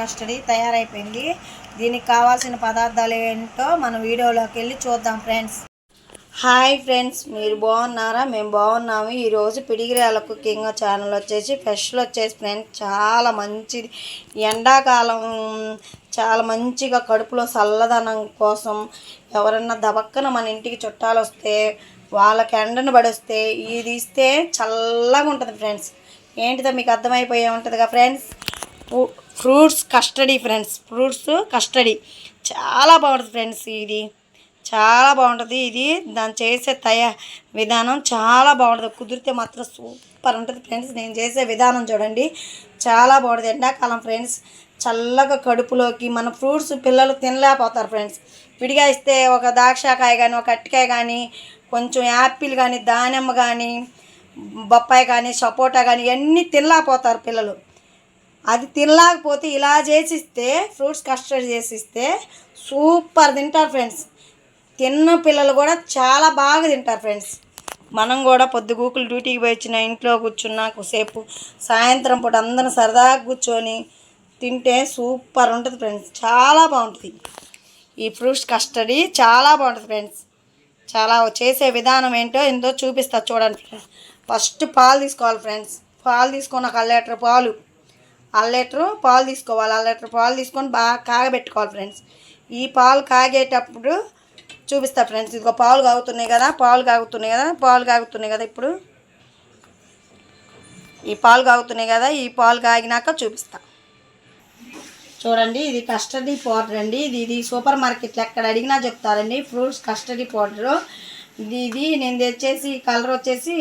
Custody తయారైపోయింది. దీనికి కావాల్సిన పదార్థాలు ఏంటో మన వీడియోలోకి వెళ్ళి చూద్దాం ఫ్రెండ్స్. హాయ్ ఫ్రెండ్స్ మీరు బాగున్నారా? మేము బాగున్నాము. ఈరోజు పిడిగిరాల కుకింగ్ ఛానల్ వచ్చేసి ఫ్రెష్లో వచ్చేసి ఫ్రెండ్స్ చాలా మంచిది. ఎండాకాలం చాలా మంచిగా కడుపులో చల్లదనం కోసం ఎవరన్నా దబక్కన మన ఇంటికి చుట్టాలు వస్తే వాళ్ళకి ఎండను పడొస్తే ఇది ఇస్తే చల్లగా ఉంటుంది ఫ్రెండ్స్. ఏంటిదో మీకు అర్థమైపోయే ఉంటుందిగా friends? Fruits custard friends fruits custard. చాలా బాగుంటుంది ఫ్రెండ్స్ ఇది. చాలా బాగుంటుంది ఇది. దాన్ని చేసే తయా విధానం చాలా బాగుంటుంది. కుదిరితే మాత్రం సూపర్ ఉంటుంది ఫ్రెండ్స్. నేను చేసే విధానం చూడండి. చాలా బాగుంటుంది. ఎండాకాలం ఫ్రెండ్స్. చల్లగా కడుపులోకి మన ఫ్రూట్స్ పిల్లలు తినలేకపోతారు ఫ్రెండ్స్. విడిగా ఇస్తే ఒక ద్రాక్షకాయ కానీ ఒక అట్టికాయ కానీ కొంచెం యాపిల్ కానీ దానిమ్మ కానీ బొప్పాయి కానీ సపోటా కానీ ఇవన్నీ తినలేకపోతారు పిల్లలు. అది తినలేకపోతే ఇలా చేసిస్తే ఫ్రూట్స్ కస్టర్డ్ చేసిస్తే సూపర్ తింటారు ఫ్రెండ్స్. తిన్న పిల్లలు కూడా చాలా బాగా తింటారు ఫ్రెండ్స్. మనం కూడా పొద్దుగూకులు డ్యూటీకి పోయి వచ్చిన ఇంట్లో కూర్చున్నా కొద్దిసేపు సాయంత్రం పూట అందరం సరదాగా కూర్చొని తింటే సూపర్ ఉంటుంది ఫ్రెండ్స్. చాలా బాగుంటుంది. ఈ ఫ్రూట్స్ కస్టడీ చాలా బాగుంటుంది ఫ్రెండ్స్. చాలా చేసే విధానం ఏంటో ఎంతో చూపిస్తా చూడండి ఫ్రెండ్స్. ఫస్ట్ పాలు తీసుకోవాలి ఫ్రెండ్స్. పాలు తీసుకొని ఒక లీటర్ పాలు. అర లీటరు పాలు తీసుకోవాలి. అర లీటర్ పాలు తీసుకొని బాగా కాగబెట్టుకోవాలి ఫ్రెండ్స్. ఈ పాలు కాగేటప్పుడు చూపిస్తా ఫ్రెండ్స్. ఇదిగో పాలు కాగుతున్నాయి కదా పాలు కాగుతున్నాయి కదా పాలు కాగుతున్నాయి కదా ఇప్పుడు. ఈ పాలు కాగుతున్నాయి కదా ఈ పాలు కాగినాక చూపిస్తా. చూడండి ఇది కస్టడీ పౌడర్ అండి. ఇది ఇది సూపర్ మార్కెట్లో ఎక్కడ అడిగినా చెప్తారండి. Fruits custard powder. ఇది ఇది నేను తెచ్చేసి కలర్ వచ్చేసి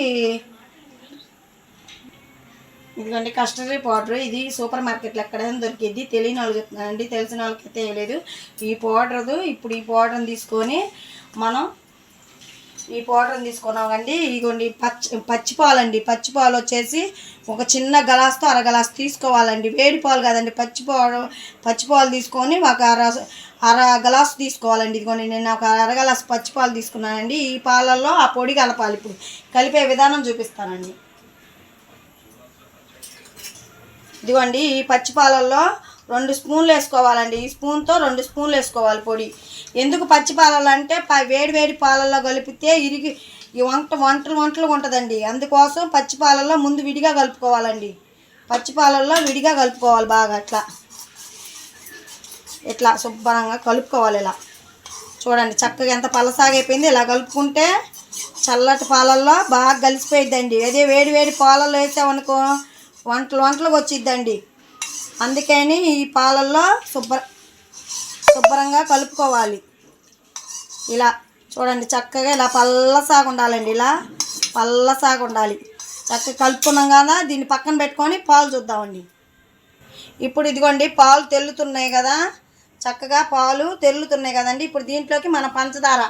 ఇదిగోండి కస్టడీ పౌడర్. ఇది సూపర్ మార్కెట్లో ఎక్కడైనా దొరికిద్ది. తెలియని వాళ్ళకి చెప్తున్నానండి తెలిసిన వాళ్ళకి తెలియలేదు ఈ పౌడరు ఇప్పుడు ఈ పౌడర్ని తీసుకొని మనం ఈ పౌడర్ని తీసుకున్నామండి. ఇదిగోండి పచ్చి పచ్చి పచ్చిపాలు పచ్చి పాలు వచ్చేసి ఒక చిన్న గలాస్తో అర గలాస్ తీసుకోవాలండి. వేడి పాలు కాదండి. పచ్చి పచ్చిపాలు పచ్చి పాలు తీసుకొని ఒక అర అర గ్లాసు తీసుకోవాలండి. ఇదిగోండి నేను ఒక అర గలాస్ పచ్చి పాలు తీసుకున్నానండి. ఈ పాలల్లో ఆ పొడి కలపాలి ఇప్పుడు. కలిపే విధానం చూపిస్తానండి. ఇదిగోండి ఈ పచ్చి పాలల్లో రెండు స్పూన్లు వేసుకోవాలండి. ఈ స్పూన్తో రెండు స్పూన్లు వేసుకోవాలి పొడి. ఎందుకు పచ్చి పాలలు అంటే వేడి వేడి పాలల్లో కలిపితే ఇరిగి ఈ వంట వంటలు వంటలు ఉంటుందండి. అందుకోసం పచ్చి పాలల్లో ముందు విడిగా కలుపుకోవాలండి. పచ్చి పాలల్లో విడిగా కలుపుకోవాలి బాగా అట్లా. ఇట్లా శుభ్రంగా కలుపుకోవాలి ఇలా. చూడండి చక్కగా ఎంత పలసాగైపోయింది ఇలా కలుపుకుంటే చల్లటి పాలల్లో బాగా కలిసిపోయిద్దండి. అదే వేడి వేడి పాలల్లో వేసామనుకో వంటలు వంటలకు వచ్చిద్దండి. అందుకని ఈ పాలల్లో శుభ్ర శుభ్రంగా కలుపుకోవాలి. ఇలా చూడండి చక్కగా ఇలా పల్లసాగా ఉండాలండి. ఇలా పల్లసాగా ఉండాలి. చక్కగా కలుపుకున్నాం కదా దీన్ని పక్కన పెట్టుకొని పాలు చూద్దామండి. ఇప్పుడు ఇదిగోండి పాలు తెల్లుతున్నాయి కదా. చక్కగా పాలు తెల్లుతున్నాయి కదండి. ఇప్పుడు దీంట్లోకి మన పంచదార.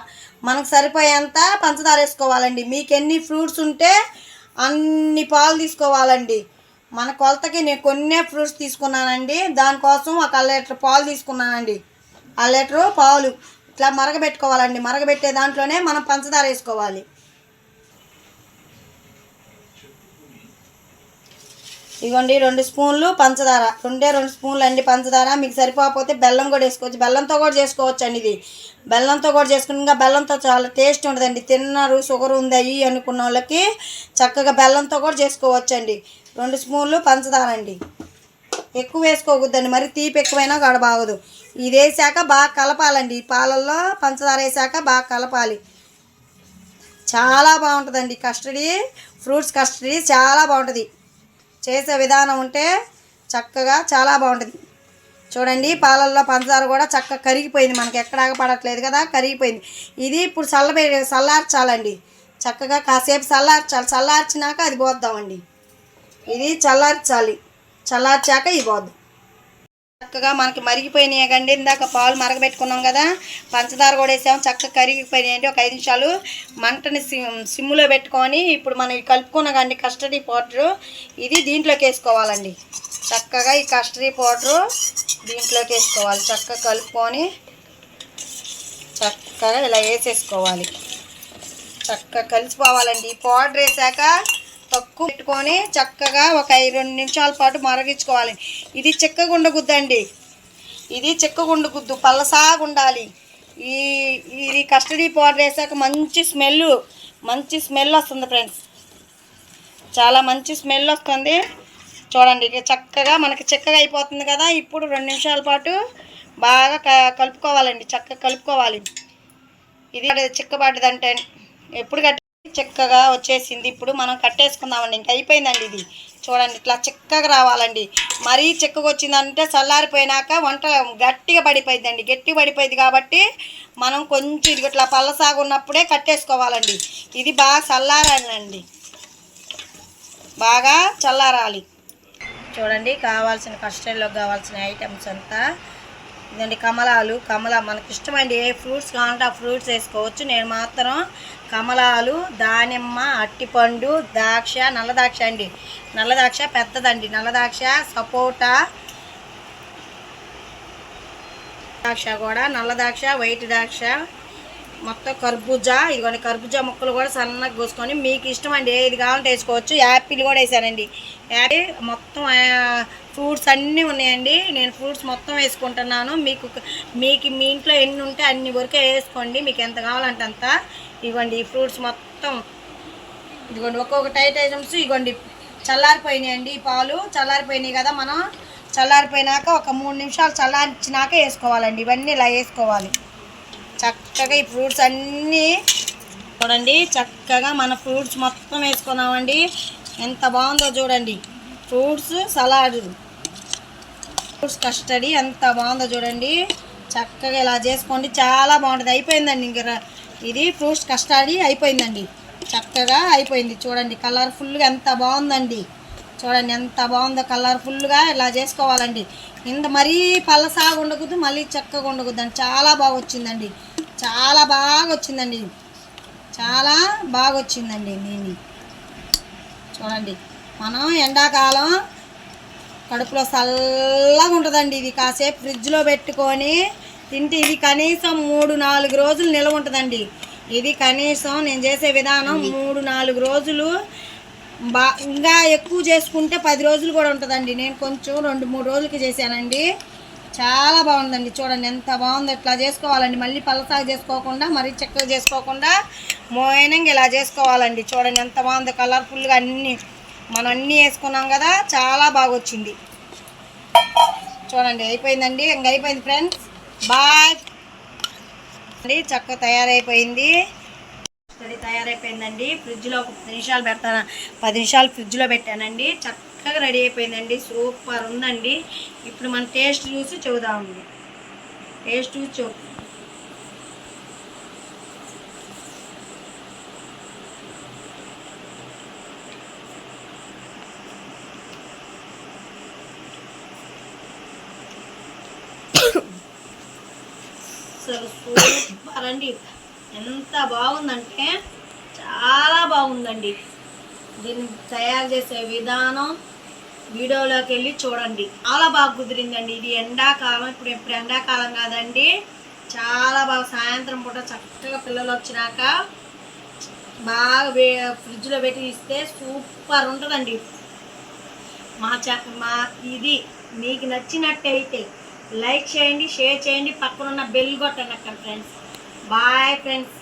మనకు సరిపోయేంత పంచదార వేసుకోవాలండి. మీకు ఎన్ని ఫ్రూట్స్ ఉంటే అన్ని పాలు తీసుకోవాలండి. మన కొలతకి నేను కొన్నే ఫ్రూట్స్ తీసుకున్నానండి. దానికోసం ఒక అర లీటర్ పాలు తీసుకున్నానండి. అర లీటరు పాలు. ఇట్లా మరగబెట్టుకోవాలండి. మరగబెట్టే దాంట్లోనే మనం పంచదార వేసుకోవాలి. ఇదిగోండి రెండు స్పూన్లు పంచదార. రెండే రెండు స్పూన్లు అండి పంచదార. మీకు సరిపోకపోతే బెల్లం కూడా వేసుకోవచ్చు. బెల్లంతో కూడా చేసుకోవచ్చు అండి ఇది. బెల్లంతో కూడా చేసుకుని ఇంకా బెల్లంతో చాలా టేస్ట్ ఉండదండి. తిన్నారు షుగర్ ఉంది అయ్యి అనుకున్న వాళ్ళకి చక్కగా బెల్లంతో కూడా చేసుకోవచ్చు అండి రెండు స్పూన్లు పంచదార అండి. ఎక్కువ వేసుకోకూడదండి. మరి తీపి ఎక్కువైనా కాడ బాగోదు. ఇది వేసాక బాగా కలపాలండి. ఈ పాలల్లో పంచదార వేసాక బాగా కలపాలి. చాలా బాగుంటుందండి. కస్టడీ ఫ్రూట్స్ కస్టడీ చాలా బాగుంటుంది. చేసే విధానం ఉంటే చక్కగా చాలా బాగుంటుంది. చూడండి పాలల్లో పంచదార కూడా చక్కగా కరిగిపోయింది. మనకి ఎక్కడ పడట్లేదు కదా కరిగిపోయింది. ఇది ఇప్పుడు చల్లబె చల్లార్చాలండి. చక్కగా కాసేపు చల్లార్చాలి. చల్లార్చినాక అది పోద్దామండి. ఇది చల్లార్చాలి. చల్లార్చాక ఇవ్వద్దు చక్కగా మనకి మరిగిపోయినాయి కండి ఇందాక పాలు మరగబెట్టుకున్నాం కదా. పంచదార కూడా వేసాము చక్కగా కరిగిపోయినాయండి. ఒక ఐదు నిమిషాలు మంటని సిమ్ సిమ్లో పెట్టుకొని ఇప్పుడు మనం కలుపుకున్నాం కండి కస్టడీ పౌడరు. ఇది దీంట్లోకి వేసుకోవాలండి. చక్కగా ఈ కస్టడీ పౌడరు దీంట్లోకి వేసుకోవాలి. చక్కగా కలుపుకొని చక్కగా ఇలా వేసేసుకోవాలి. చక్కగా కలిసిపోవాలండి. ఈ పౌడర్ వేసాక తక్కువ పెట్టుకొని చక్కగా ఒక రెండు నిమిషాల పాటు మరగించుకోవాలి. ఇది చెక్కగుండ గుద్దండి. ఇది చెక్కగుండ గుద్దు పల్లసాగా ఉండాలి. ఈ ఇది కస్టడీ పౌడర్ వేసాక మంచి స్మెల్ మంచి స్మెల్ వస్తుంది ఫ్రెండ్స్. చాలా మంచి స్మెల్ వస్తుంది. చూడండి చక్కగా మనకి చక్కగా అయిపోతుంది కదా. ఇప్పుడు రెండు నిమిషాల పాటు బాగా క- కలుపుకోవాలండి. చక్కగా కలుపుకోవాలి. ఇది చిక్కబడ్డదంటే ఎప్పుడు కట్టి చక్కగా వచ్చేసింది. ఇప్పుడు మనం కట్టేసుకుందామండి. ఇంక అయిపోయిందండి ఇది. చూడండి ఇట్లా చిక్కగా రావాలండి. మరీ చిక్కగా వచ్చిందంటే చల్లారిపోయినాక వంట గట్టిగా పడిపోయిందండి గట్టిగా పడిపోయింది కాబట్టి మనం కొంచెం ఇది ఇట్లా పల్లసాగు ఉన్నప్పుడే కట్టేసుకోవాలండి. ఇది బాగా చల్లారాలండి. బాగా చల్లారాలి. చూడండి కావాల్సిన కస్టర్డ్లోకి కావాల్సిన ఐటమ్స్ అంతా ఇదండి కమలాలు. కమల మనకి ఇష్టమండి ఏ ఫ్రూట్స్ కావాలంటే ఆ ఫ్రూట్స్ వేసుకోవచ్చు. నేను మాత్రం కమలాలు దానిమ్మ అట్టిపండు ద్రాక్ష నల్ల ద్రాక్ష అండి. నల్ల ద్రాక్ష పెద్దదండి. నల్ల ద్రాక్ష సపోటా ద్రాక్ష కూడా నల్ల ద్రాక్ష వైట్ ద్రాక్ష మొత్తం కర్బూజా. ఇదిగోండి కర్బూజా ముక్కలు కూడా సన్నగా కోసుకొని మీకు ఇష్టం అండి ఏది కావాలంటే వేసుకోవచ్చు. యాపిల్ కూడా వేసానండి. యాపిల్ మొత్తం ఫ్రూట్స్ అన్నీ ఉన్నాయండి. నేను ఫ్రూట్స్ మొత్తం వేసుకుంటున్నాను. మీకు మీకు మీ ఇంట్లో ఎన్ని ఉంటే అన్ని వరకే వేసుకోండి. మీకు ఎంత కావాలంటే అంత. ఇవ్వండి ఈ ఫ్రూట్స్ మొత్తం. ఇదిగోండి ఒక్కొక్క టైట్ ఐటమ్స్ ఇదిగోండి. చల్లారిపోయినాయండి ఈ పాలు. చల్లారిపోయినాయి కదా మనం. చల్లారిపోయినాక ఒక మూడు నిమిషాలు చల్లార్చినాక వేసుకోవాలండి. ఇవన్నీ ఇలా వేసుకోవాలి. చక్కగా ఈ ఫ్రూట్స్ అన్నీ చూడండి. చక్కగా మన ఫ్రూట్స్ మొత్తం వేసుకున్నామండి. ఎంత బాగుందో చూడండి. Fruits salad. ఫ్రూట్స్ కస్టడీ ఎంత బాగుందో చూడండి. చక్కగా ఇలా చేసుకోండి. చాలా బాగుంటుంది. అయిపోయిందండి ఇంక ఇది ఫ్రూట్స్ కస్టడీ అయిపోయిందండి. చక్కగా అయిపోయింది. చూడండి కలర్ఫుల్గా ఎంత బాగుందండి. చూడండి ఎంత బాగుందో కలర్ఫుల్గా ఇలా చేసుకోవాలండి. ఇంత మరీ పలసాగా ఉండకూడదు మళ్ళీ చక్కగా ఉండకూడదు అండి చాలా బాగా వచ్చిందండి. చాలా బాగా వచ్చిందండి. చాలా బాగా వచ్చిందండి నేను. చూడండి. మనం ఎండాకాలం కడుపులో చల్లగా ఉంటుందండి ఇది. కాసేపు ఫ్రిడ్జ్లో పెట్టుకొని తింటే ఇది కనీసం మూడు నాలుగు రోజులు నిల్వ ఉంటుందండి. ఇది కనీసం నేను చేసే విధానం మూడు నాలుగు రోజులు బా ఇంకా ఎక్కువ చేసుకుంటే పది రోజులు కూడా ఉంటుందండి. నేను కొంచెం రెండు మూడు రోజులకి చేశానండి. చాలా బాగుందండి. చూడండి ఎంత బాగుందో ఇట్లా చేసుకోవాలండి. మళ్ళీ పలసాగు చేసుకోకుండా మరీ చక్కగా చేసుకోకుండా మోయనంగా ఇలా చేసుకోవాలండి. చూడండి ఎంత బాగుందో కలర్ఫుల్గా అన్నీ మనం అన్నీ వేసుకున్నాం కదా చాలా బాగా వచ్చింది చూడండి అయిపోయిందండి ఇంక అయిపోయింది ఫ్రెండ్స్ బాయ్ అండి చక్కగా తయారైపోయింది. తయారైపోయిందండి ఫ్రిడ్జ్లో ఒక పది నిమిషాలు పెడతాను పది నిమిషాలు ఫ్రిడ్జ్లో పెట్టానండి. చక్కగా రెడీ అయిపోయిందండి సూపర్ ఉందండి. ఇప్పుడు మనం టేస్ట్ చూసి చూద్దామండి టేస్ట్ చూసి చూ అసలు సూపర్ అండి. ఎంత బాగుందంటే చాలా బాగుందండి. దీన్ని తయారు చేసే విధానం వీడియోలోకి వెళ్ళి చూడండి. చాలా బాగా కుదిరిందండి. ఇది ఎండాకాలం ఇప్పుడు ఇప్పుడు ఎండాకాలం కాదండి. చాలా బాగా సాయంత్రం పూట చక్కగా పిల్లలు వచ్చినాక బాగా వే ఫ్రిడ్జ్లో పెట్టి ఇస్తే సూపర్ ఉంటుందండి. మా చ మా ఇది మీకు నచ్చినట్టయితే లైక్ చేయండి షేర్ చేయండి పక్కనున్న బెల్ కొట్టండి అక్కడ ఫ్రెండ్స్ బాయ్ ఫ్రెండ్స్